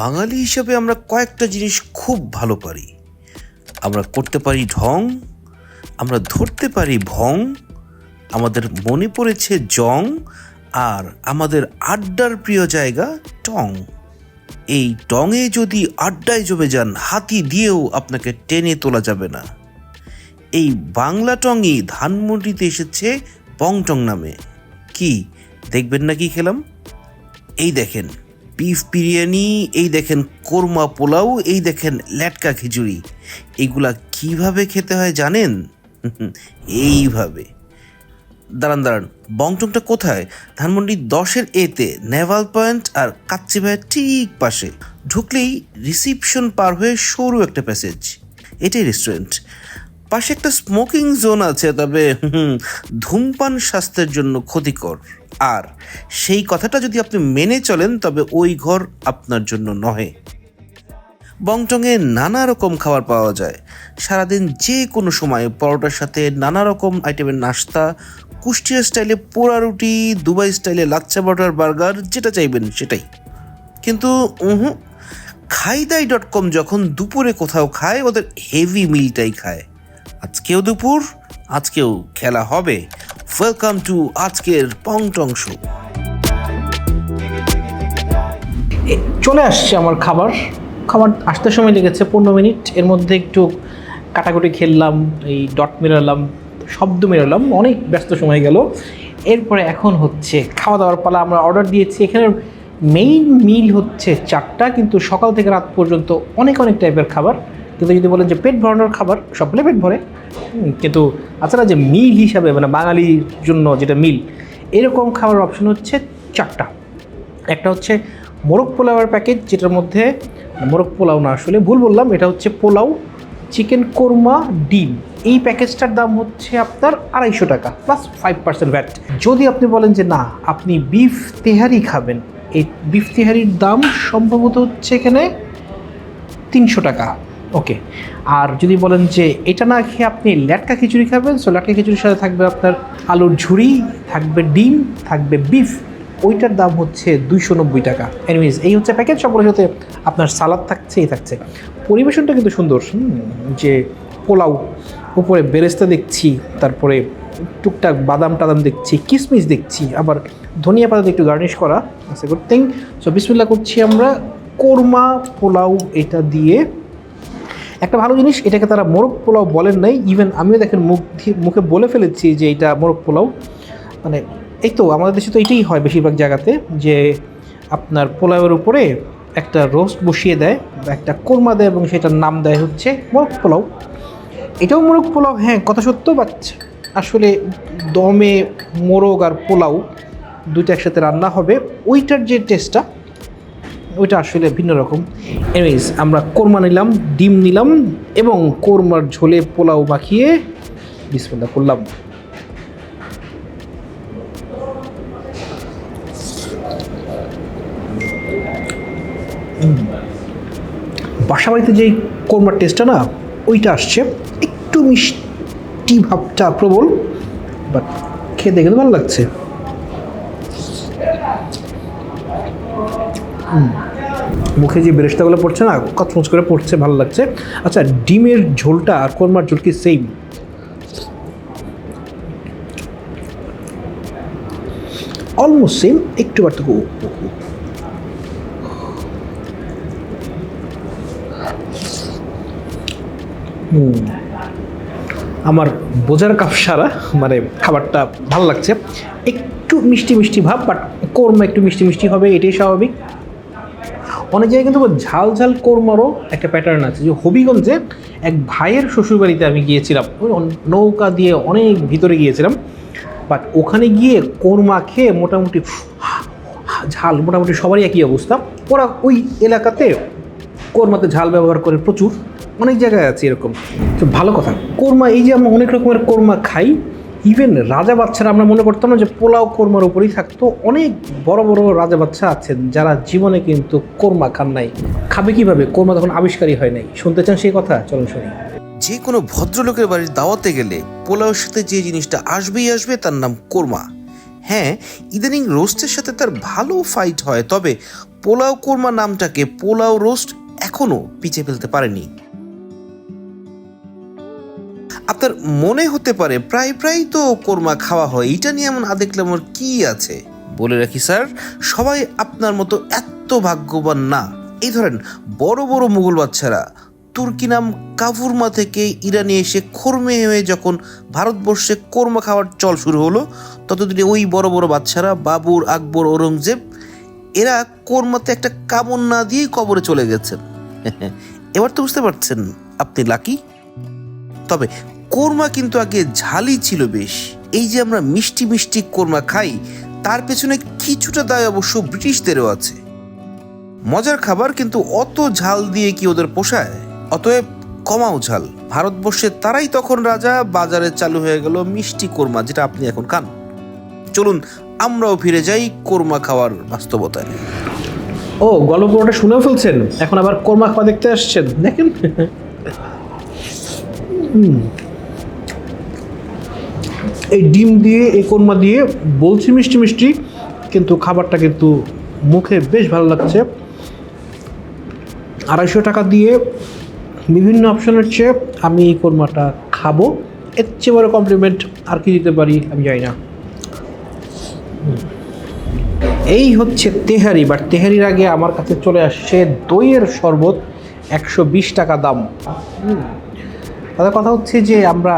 বাঙালি হিসেবে আমরা কয়েকটা জিনিস খুব ভালো পারি। আমরা করতে পারি ঢং, আমরা ধরতে পারি ভং, আমাদের মনে পড়েছে জং, আর আমাদের আড্ডার প্রিয় জায়গা টং। এই টঙে যদি আড্ডায় জমে যান, হাতি দিয়েও আপনাকে টেনে তোলা যাবে না। এই বাংলা টংই ধানমন্ডিতে এসেছে পংটং নামে। কি, দেখবেন না কি খেলাম? এই দেখেন। বিফ বিরিয়ানি এই দেখেন কোরমা পোলাও, এই দেখেন ল্যাটকা খিচুড়ি। এইগুলা কীভাবে খেতে হয় জানেন? এইভাবে। দাঁড়ান দাঁড়ান বংটংটা কোথায়? ধানমন্ডি দশের এতে, নেভাল পয়েন্ট আর কাচ্চি ভাইয়ের ঠিক পাশে। ঢুকলেই রিসিপশন পার হয়ে সরু একটা প্যাসেজ। এটাই রেস্টুরেন্ট পাশে একটা স্মোকিং জোন আছে, তবে ধূমপান স্বাস্থ্যের জন্য ক্ষতিকর। আর সেই কথাটা যদি আপনি মেনে চলেন, তবে ওই ঘর আপনার জন্য নহে। বংটংয়ে নানা রকম খাবার পাওয়া যায়। সারাদিন যে কোনো সময় পরোটার সাথে নানা রকম আইটেমের নাস্তা, কুষ্টিয়া স্টাইলে পোড়া রুটি, দুবাই স্টাইলে লাচ্চা বাটার বার্গার, যেটা চাইবেন সেটাই। কিন্তু খাইদাই ডট কম যখন দুপুরে কোথাও খায়, ওদের হেভি মিলটাই খায়। আজকেও দুপুর, আজকেও খেলা হবে। ওয়েলকাম টু আজকের পংটং শো চলে আসছে আমার খাবার। খাবার আসতে সময় লেগেছে পনেরো মিনিট। এর মধ্যে একটু কাটাকুটি খেললাম, এই ডট মেরালাম শব্দ মেরালাম অনেক ব্যস্ত সময় গেল। এরপরে এখন হচ্ছে খাওয়া দাওয়ার পালা আমরা অর্ডার দিয়েছি। এখানে মেইন মিল হচ্ছে চারটা, কিন্তু সকাল থেকে রাত পর্যন্ত অনেক অনেক টাইপের খাবার। কিন্তু যদি বলেন যে পেট ভরানোর খাবার সবগুলো পেট ভরে কিন্তু তাছাড়া যে মিল হিসাবে মানে বাঙালির জন্য যেটা মিল, এরকম খাবার অপশন হচ্ছে চারটা। একটা হচ্ছে মোরগ পোলাওয়ের প্যাকেজ যেটার মধ্যে, মোরগ পোলাও না আসলে ভুল বললাম, এটা হচ্ছে পোলাও চিকেন কোরমা, ডিম। এই প্যাকেজটার দাম হচ্ছে আপনার আড়াইশো টাকা প্লাস ফাইভ পার্সেন্ট ভ্যাট যদি আপনি বলেন যে না, আপনি বিফ তেহারি খাবেন, এই বিফ তেহারির দাম সম্ভবত হচ্ছে এখানে তিনশো টাকা। ওকে আর যদি বলেন যে এটা না খেয়ে আপনি ল্যাটকা খিচুড়ি খাবেন সো ল্যাটকা খিচুড়ির সাথে থাকবে আপনার আলুর ঝুড়ি, থাকবে ডিম, থাকবে বিফ ওইটার দাম হচ্ছে দুইশো নব্বই টাকা। এনিওয়েজ এই হচ্ছে প্যাকেজ সকলের সাথে আপনার সালাদ থাকছে, এই থাকছে। পরিবেশনটা কিন্তু সুন্দর যে পোলাও, উপরে বেরেস্তা দেখছি, তারপরে টুকটাক বাদাম টাদাম দেখছি কিশমিশ দেখছি, আবার ধনিয়া পাতা একটু গার্নিশ করা আছে গুড থিং সো বিসমিল্লা করছি আমরা, কোরমা পোলাও এটা দিয়ে একটা ভালো জিনিস, এটাকে তারা মোরগ পোলাও বলেন নাই ইভেন আমিও দেখেন মুখ মুখে বলে ফেলেছি যে এটা মোরগ পোলাও। মানে এই তো, আমাদের দেশে তো এটাই হয় বেশিরভাগ জায়গাতে, যে আপনার পোলাওয়ের উপরে একটা রোস্ট বসিয়ে দেয় বা একটা কোরমা দেয় এবং সেটার নাম দেয় হচ্ছে মোরগ পোলাও। এটাও মোরগ পোলাও হ্যাঁ কথা সত্য বাট আসলে দমে মোরগ আর পোলাও দুইটা একসাথে রান্না হবে, ওইটার যে টেস্টটা ওইটা আসলে ভিন্ন রকম। এনিওয়েজ আমরা কোরমা নিলাম, ডিম নিলাম এবং কোরমার ঝোলে পোলাও মাখিয়ে বিসমিল্লা করলাম। বাসা বাড়িতে যেই কোরমার টেস্টটা না, ওইটা আসছে। একটু মিষ্টি ভাবটা প্রবল বাট খেতে তো ভালো লাগছে। মুখে যে বেরেস্তাগুলো পড়ছে না, কচমচ করে পড়ছে, ভালো লাগছে। আচ্ছা ডিমের ঝোলটা আর কোরমার ঝোল কি সেম অলমোস্ট সেম একটু পার্থক্য আমার বোঝার কাপ সারা মানে খাবারটা ভালো লাগছে। একটু মিষ্টি মিষ্টি ভাব বাট কোরমা একটু মিষ্টি মিষ্টি হবে, এটাই স্বাভাবিক। অনেক জায়গায় কিন্তু ঝাল ঝাল কোরমারও একটা প্যাটার্ন আছে। যে হবিগঞ্জে এক ভাইয়ের শ্বশুরবাড়িতে আমি গিয়েছিলাম। নৌকা দিয়ে অনেক ভিতরে গিয়েছিলাম। বাট ওখানে গিয়ে কোরমা খেয়ে মোটামুটি ঝাল, মোটামুটি সবারই একই অবস্থা। ওরা ওই এলাকাতে কোরমাতে ঝাল ব্যবহার করে প্রচুর। অনেক জায়গায় আছে এরকম। তো ভালো কথা। কোরমা, এই যে আমরা অনেক রকমের কোরমা খাই ইভেন রাজা বাচ্চারা আমরা মনে করতাম না যে পোলাও কোরমার উপরেই থাকতো। অনেক বড় বড় রাজা বাচ্চা আছেন যারা জীবনে কিন্তু কোরমা খান নাই। খাবে কীভাবে? কোরমা তখন আবিষ্কারই হয় নাই। শুনতে চান সেই কথা? চলুন শুনি। যে কোনো ভদ্রলোকের বাড়ির দাওয়াতে গেলে পোলাওর সাথে যে জিনিসটা আসবেই আসবে তার নাম কোরমা। হ্যাঁ ইদানিং রোস্টের সাথে তার ভালো ফাইট হয়, তবে পোলাও কোরমা নামটাকে পোলাও রোস্ট এখনও পিছিয়ে ফেলতে পারেনি। আপনার মনে হতে পারে, প্রায় প্রায় তো কোরমা খাওয়া হয়। এটা নিয়ে এমন আদেকলাম ওর কি আছে? বলে রাখি, স্যার, সবাই আপনার মতো এত ভাগ্যবান না। এই ধরেন, বড় বড় মুঘল বাচ্চারা তুর্কি নাম কাভুরমা থেকে ইরানে এসে খর্মে হয়ে যখন ভারতবর্ষে কোরমা খাওয়ার চল শুরু হলো, ততদিনে ওই বড় বড় বাচ্চারা বাবুর, আকবর, ঔরঙ্গজেব, এরা কোরমাতে একটা কামড় না দিয়েই কবরে চলে গেছেন। এবার তো বুঝতে পারছেন আপনি লাকি। তবে কোরমা কিন্তু আগে ঝালই ছিল বেশ। এই যে আমরা মিষ্টি মিষ্টি কোরমা খাই, তার পেছনে কিছুটা দায় অবশ্য ব্রিটিশদেরও আছে। মজার খাবার কিন্তু অত ঝাল দিয়ে কি ওদের পোষায়? অতএব কমাও ঝাল। ভারতবর্ষে তারাই তখন রাজা, বাজারে চালু হয়ে গেল মিষ্টি কোরমা, যেটা আপনি এখন খান। চলুন, আমরাও ফিরে যাই কোরমা খাওয়ার বাস্তবতায়। ও গল্প পুরোটা শুনেও ফেলছেন? এখন আবার কোরমা খাওয়া দেখতে আসছেন? দেখেন। এই ডিম দিয়ে, এই কোরমা দিয়ে বলছি মিষ্টি মিষ্টি, কিন্তু খাবারটা কিন্তু মুখে বেশ ভালো লাগছে। আড়াইশো টাকা দিয়ে বিভিন্ন অপশনের চেয়ে আমি এই কোরমাটা খাব। এর চেয়ে বড় কমপ্লিমেন্ট আর কি দিতে পারি আমি জানি না। এই হচ্ছে তেহারি বাট তেহারির আগে আমার কাছে চলে আসছে দইয়ের শরবত, একশো বিশ টাকা দাম। তাদের কথা হচ্ছে যে আমরা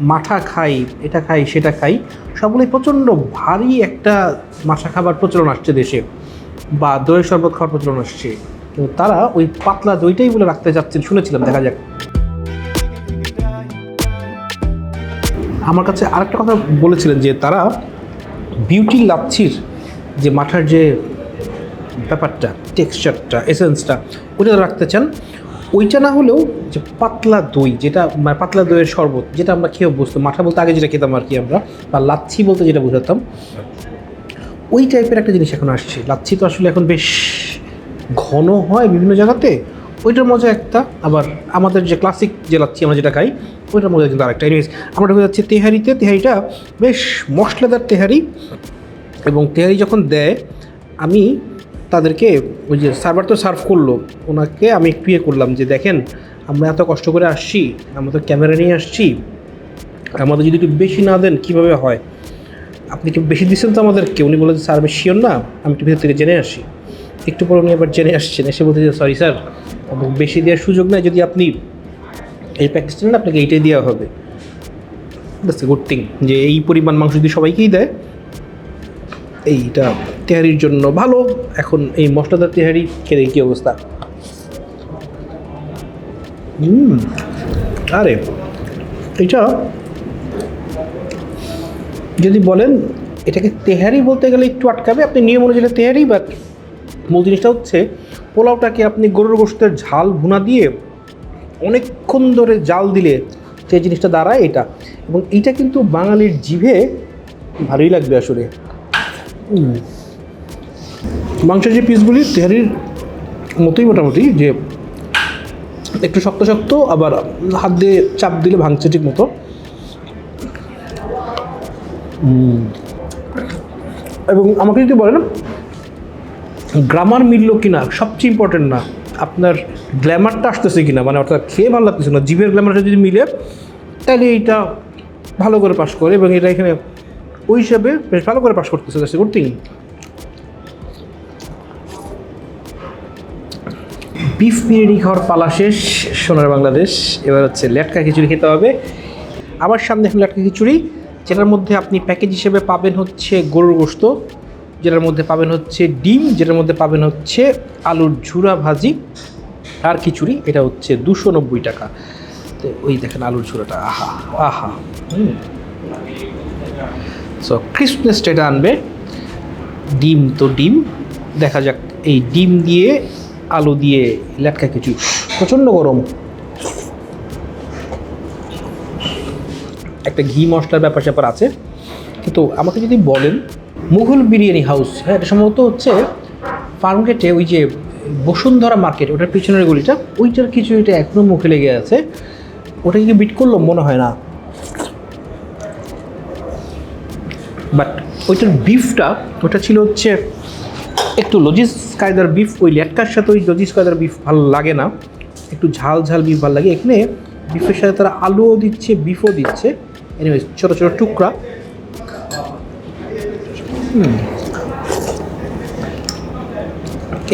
মাঠা খাই, এটা খাই, সেটা খাই, সবগুলোই প্রচণ্ড ভারী একটা মাঠা খাবার প্রচলন আসছে দেশে বা দইয়ের শরবত খাওয়ার প্রচলন আসছে। কিন্তু তারা ওই পাতলা দইটাই বলে রাখতে যাচ্ছেন, শুনেছিলাম, দেখা যাক। আমার কাছে আরেকটা কথা বলেছিলেন যে তারা বিউটি লাচ্ছির যে মাঠার যে ব্যাপারটা টেক্সচারটা এসেন্সটা ওইটা রাখতে চান। ওইটা না হলেও যে পাতলা দই, যেটা মানে পাতলা দইয়ের শরবত, যেটা আমরা খেয়ে অভ্যস্ত, মাঠা বলতে আগে যেটা খেতাম আর কি আমরা, বা লাচ্ছি বলতে যেটা বোঝাতাম, ওই টাইপের একটা জিনিস এখন আসছে। লাচ্ছি তো আসলে এখন বেশ ঘন হয় বিভিন্ন জায়গাতে, ওইটার মজা একটা, আবার আমাদের যে ক্লাসিক যে লাচ্ছি আমরা যেটা খাই, ওইটার মজা কিন্তু আরেকটা। এনিওয়েজ আমরা ঢুকে যাচ্ছি তেহারিতে। তেহারিটা বেশ মশলাদার তেহারি, এবং তেহারি যখন দেয়, আমি তাদেরকে ওই যে সার্ভার তো সার্ভ করল, ওনাকে আমি একটু ইয়ে করলাম যে দেখেন, আমরা এত কষ্ট করে আসছি, আমরা তো ক্যামেরা নিয়ে আসছি, আমাদের যদি একটু বেশি না দেন কীভাবে হয়? আপনি কি বেশি দিচ্ছেন তো আমাদেরকে, উনি বলে স্যার আমি শিওর না, আমি একটু ভিতর থেকে জেনে আসি। একটু পরে উনি আবার জেনে আসছেন, এসে বলতে যে সরি স্যার বেশি দেওয়ার সুযোগ নেই, যদি আপনি এই প্যাকেজটা নেন, আপনাকে এইটাই দেওয়া হবে। দ্যাটস গুড থিং যে এই পরিমাণ মাংস যদি সবাইকেই দেয় এইটা তেহারির জন্য ভালো। এখন এই মশলাদার তেহারি খেলে কী অবস্থা? আরে, এটা যদি বলেন, এটাকে তেহারি বলতে গেলে একটু আটকাবে। আপনি নিয়ম অনুযায়ী তেহারি বা মূল জিনিসটা হচ্ছে, পোলাওটাকে আপনি গরুর গোষ্ঠের ঝাল ভুনা দিয়ে অনেকক্ষণ ধরে জাল দিলে সেই জিনিসটা দাঁড়ায় এটা। এবং এইটা কিন্তু বাঙালির জিভে ভালোই লাগবে আসলে। মাংসের যে পিসগুলি তেহারির মতোই মোটামুটি যে একটু শক্ত শক্ত আবার হাত দিয়ে চাপ দিলে ভাঙছে ঠিক মতো। এবং আমাকে যদি বলেন গ্রামার মিলল কিনা সবচেয়ে ইম্পর্টেন্ট না আপনার গ্ল্যামারটা আসতেছে কিনা মানে অর্থাৎ খেয়ে ভালো লাগতেছে না জিভের গ্ল্যামারটা যদি মিলে তাহলে এইটা ভালো করে পাস করে এবং এটা এখানে ওই হিসাবে বেশ ভালো করে পাস করতেছে গুড থিং বিফ বিরিয়ানি খাওয়ার পালা শেষ, সোনার বাংলাদেশ। এবার হচ্ছে লেটকা খিচুড়ি খেতে হবে। আমার সামনে এখন লেটকা খিচুড়ি, যেটার মধ্যে আপনি প্যাকেজ হিসেবে পাবেন হচ্ছে গরুর গোস্ত যেটার মধ্যে পাবেন হচ্ছে ডিম, যেটার মধ্যে পাবেন হচ্ছে আলুর ঝুরা ভাজি আর খিচুড়ি। এটা হচ্ছে দুশো নব্বই টাকা। তো ওই দেখেন আলুর ঝুরাটা, আহা আহা, হুম। সো ক্রিসপনেসটা এটা আনবে, ডিম, তো ডিম, দেখা যাক, এই ডিম দিয়ে আলু দিয়ে লেটকা কিছু প্রচণ্ড গরম। একটা ঘি মশলার ব্যাপার স্যাপার আছে, কিন্তু আমাকে যদি বলেন, মুঘল বিরিয়ানি হাউস হ্যাঁ এটা সম্ভবত হচ্ছে ফার্মগেটে ওই যে বসুন্ধরা মার্কেট, ওটার পিছনের গলিটা, ওইটার কিছু এটা এখনও মুখে লেগে আছে। ওটা কি বিট করল? মনে হয় না বাট ওইটার বিফটা ওটা ছিল হচ্ছে একটু লজিস কায়দার বিফ ওই লেটকার সাথে ওই লজিস কায়দার বিফ ভালো লাগে না। একটু ঝাল ঝাল বিফ ভালো লাগে। এখানে বিফের সাথে তারা আলুও দিচ্ছে বিফও দিচ্ছে। এনিওয়েজ ছোটো ছোটো টুকরা। হুম।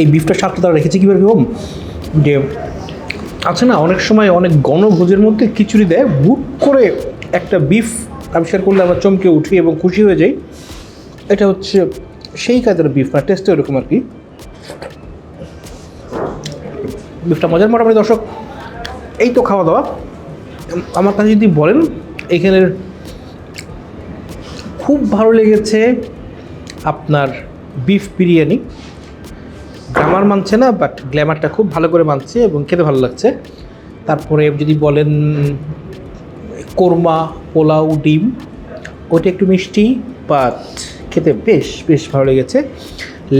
এই বিফটা স্বাদটা তারা রেখেছে কীভাবে কম যে আছে না, অনেক সময় অনেক গণভোজের মধ্যে খিচুড়ি দেয়। বুট করে একটা বিফ আবিষ্কার করলে আমরা চমকে উঠি এবং খুশি হয়ে যাই। এটা হচ্ছে সেই কাজের বিফ না টেস্টে ওরকম আর কি। বিফটা মজার মোটামুটি, দর্শক। এই তো খাওয়া দাওয়া আমার কাছে যদি বলেন এখানের খুব ভালো লেগেছে আপনার বিফ বিরিয়ানি। গ্রামার মানছে না বাট গ্ল্যামারটা খুব ভালো করে মানছে এবং খেতে ভালো লাগছে। তারপরে যদি বলেন, কোরমা, পোলাও, ডিম, ওটা একটু মিষ্টি বাট খেতে বেশ বেশ ভালো লেগেছে।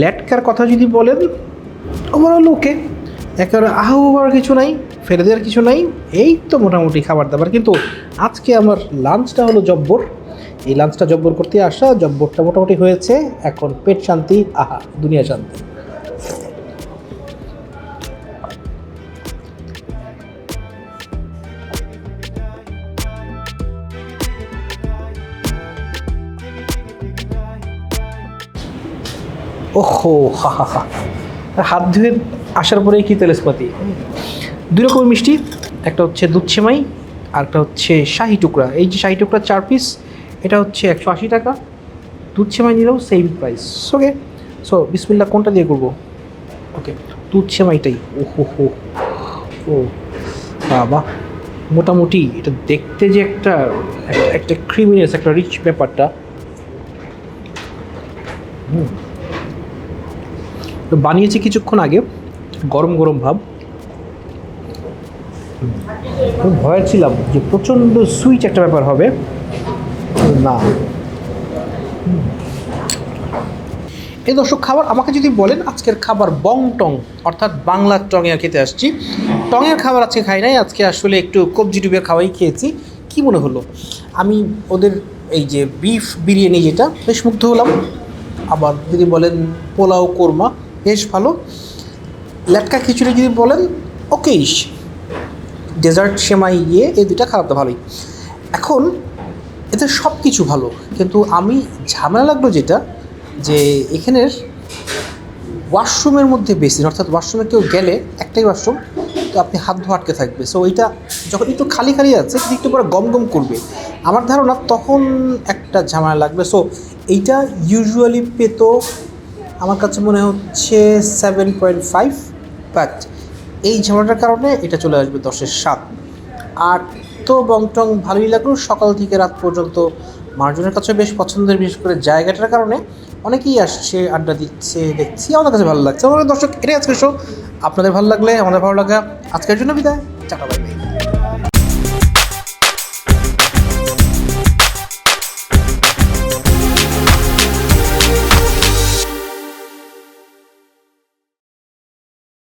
ল্যাটকার কথা যদি বলেন, ওভারঅল ওকে। একেবারে আহু হওয়ার কিছু নাই, ফেলে দেওয়ার কিছু নাই, এই তো মোটামুটি খাবার দাবার। কিন্তু আজকে আমার লাঞ্চটা হলো জব্বর। এই লাঞ্চটা জব্বর করতে আসা, জব্বরটা মোটামুটি হয়েছে, এখন পেট শান্তি, আহা, দুনিয়া শান্তি। ওহো, হা হা হা। হাত ধুয়ে আসার পরেই কি তেলেসপাতি? দুই রকমের মিষ্টি, একটা হচ্ছে দুধ সেমাই, আর একটা হচ্ছে শাহি টুকরা। এই যে শাহি টুকরা চার পিস এটা হচ্ছে একশো আশি টাকা। দুধ সেমাই নিলেও সেম প্রাইস ওকে সো বিসমিল্লা কোনটা দিয়ে করব? ওকে দুধ সেমাইটাই। ও হো ও, বাবা। মোটামুটি, এটা দেখতে যে একটা, একটা- ক্রিমিনেস একটা রিচ ব্যাপারটা। তো বানিয়েছি কিছুক্ষণ আগে, গরম গরম ভাব। ভয় ছিলাম যে প্রচণ্ড সুইট একটা ব্যাপার হবে। না। এই দর্শক, খাবার আমাকে যদি বলেন, আজকের খাবার বং টং, অর্থাৎ বাংলার টঙে খেতে আসছি। টঙের খাবার আজকে খাই নাই, আজকে আসলে একটু কবজি ডুবে খাওয়াই খেয়েছি। কি মনে হলো? আমি ওদের এই যে বিফ বিরিয়ানি যেটা, বেশ মুগ্ধ হলাম। আবার যদি বলেন পোলাও কোরমা বেশ ভালো। লেটকা খিচুড়ি যদি বলেন ওকেইশ ডেজার্ট, সেমাই গিয়ে এই দুইটা খারাপ তো ভালোই। এখন এতে সব কিছু ভালো, কিন্তু আমি ঝামেলা লাগল যেটা, যে এখানের ওয়াশরুমের মধ্যে বেশি, অর্থাৎ ওয়াশরুমে কেউ গেলে একটাই ওয়াশরুম, তো আপনি হাত ধোয়া আটকে থাকবে। সো ওইটা যখন একটু খালি খালি আছে একটু পরে গম গম করবে। আমার ধারণা তখন একটা ঝামেলা লাগবে। সো এইটা ইউজুয়ালি পেত আমার কাছে মনে হচ্ছে সেভেন পয়েন্ট ফাইভ বাট এই ঝামেলাটার কারণে এটা চলে আসবে দশের সাত। আর তো বংটং ভালোই লাগল, সকাল থেকে রাত পর্যন্ত মানুষজনের কাছে বেশ পছন্দের, বিশেষ করে জায়গাটার কারণে অনেকেই আসছে, আড্ডা দিচ্ছে, দেখছি, আমাদের কাছে ভালো লাগছে। আমাদের দর্শক, এটাই আজকের শো আপনাদের ভালো লাগলে, আমাদের ভালো লাগা। আজকের জন্য বিদায়। চাটা